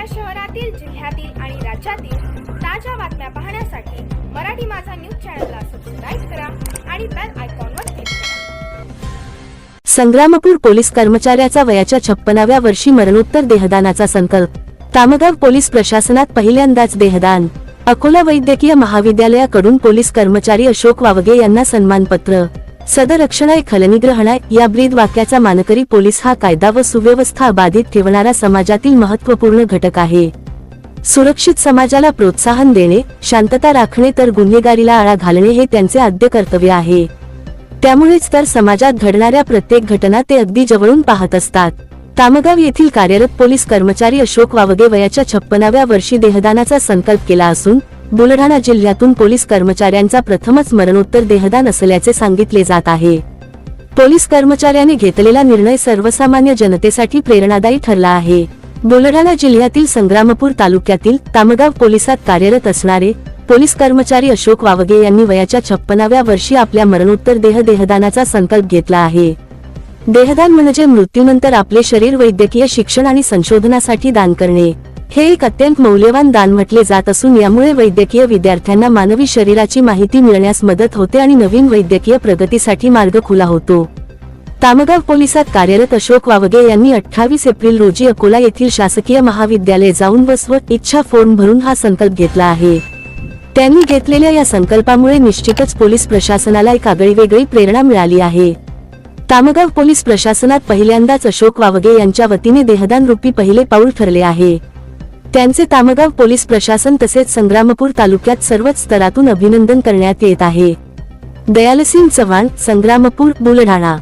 आपल्या शहरातील जिल्ह्यातील आणि राज्यातील ताज्या बातम्या पाहण्यासाठी मराठी माझा न्यूज चॅनलला सबस्क्राईब करा आणि बेल आयकॉनवर क्लिक करा. संग्रामपूर पोलीस कर्मचाऱ्याचा वयाच्या छप्पनाव्या वर्षी मरणोत्तर देहदानाचा संकल्प. तामगाव पोलीस प्रशासनात पहिल्यांदाच देहदान. अकोला वैद्यकीय महाविद्यालयाकडून पोलीस कर्मचारी अशोक वावगे यांना सन्मानपत्र. सदरक्षणाय खलनिग्रहणाय या ब्रीद वाक्याचा मानकरी पोलीस हा कायदा व सुव्यवस्था बाधित ठेवणारा समाजातील महत्त्वपूर्ण घटक आहे. सुरक्षित समाजाला प्रोत्साहन देणे शांतता राखणे तर गुन्हेगारीला आळा घालणे हे त्यांचे आद्य कर्तव्य आहे. त्यामुळेच तर समाजात घडणाऱ्या प्रत्येक घटना ते अगदी जवळून पाहत असतात. तामगाव येथील कार्यरत पोलीस कर्मचारी अशोक वावगे वयाच्या छप्पनाव्या वर्षी देहदानाचा संकल्प केला असून बुलढाणा जिल्ह्यातून पोलीस कर्मचाऱ्यांचा प्रथमच मरणोत्तर देहदान असल्याचे सांगितले जात आहे. पोलीस कर्मचाऱ्यांनी घेतलेला निर्णय सर्वसामान्य जनतेसाठी प्रेरणादायी ठरला आहे. बुलढाणा जिल्ह्यातील संग्रामपूर तालुक्यातील तामगाव पोलिसात कार्यरत असणारे पोलीस कर्मचारी अशोक वावगे यांनी वयाच्या छप्पनाव्या वर्षी आपल्या मरणोत्तर देह देहदानाचा संकल्प घेतला आहे. देहदान म्हणजे मृत्यूनंतर आपले शरीर वैद्यकीय शिक्षण आणि संशोधनासाठी दान करणे. हे एक अत्यंत मौल्यवान दान म्हटले जात असून यामुळे वैद्यकीय विद्यार्थ्यांना मानवी शरीराची माहिती मिळण्यास मदत होते आणि नवीन वैद्यकीय प्रगतीसाठी मार्ग खुला होतो. तामगाव पोलिसात कार्यरत अशोक वावगे यांनी अठ्ठावीस एप्रिल रोजी अकोला येथील शासकीय महाविद्यालय जाऊन व स्व इच्छा फॉर्म भरून हा संकल्प घेतला आहे. त्यांनी घेतलेल्या या संकल्पामुळे निश्चितच पोलीस प्रशासनाला एक आगळीवेगळी प्रेरणा मिळाली आहे. तामगाव पोलीस प्रशासनात पहिल्यांदाच अशोक वावगे यांच्या वतीने देहदान रूपी पहिले पाऊल ठरले आहे. त्यांचे तामगाव पोलीस प्रशासन तसेच संग्रामपूर तालुक्यात सर्वच स्तरातून अभिनंदन करण्यात येत आहे. दयालसिंग चव्हाण संग्रामपूर बुलढाणा.